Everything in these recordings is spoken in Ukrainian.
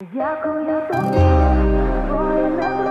Дякую тобі, твоє друже,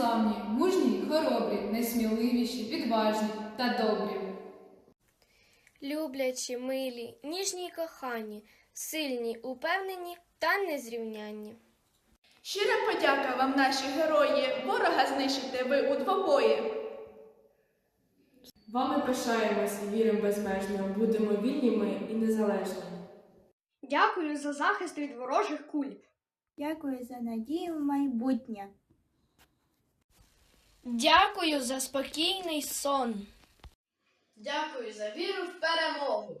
Неславні, мужні, й хоробрі, несміливіші, відважні та добрі. Люблячі, милі, ніжні й кохані, сильні, упевнені та незрівнянні. Щира подяка вам, наші герої, ворога знищите ви у двобої. Вами пишаємось і віримо безмежно. Будемо вільні ми і незалежні. Дякую за захист від ворожих куль. Дякую за надію в майбутнє. Дякую за спокійний сон. Дякую за віру в перемогу!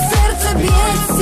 сердце бьется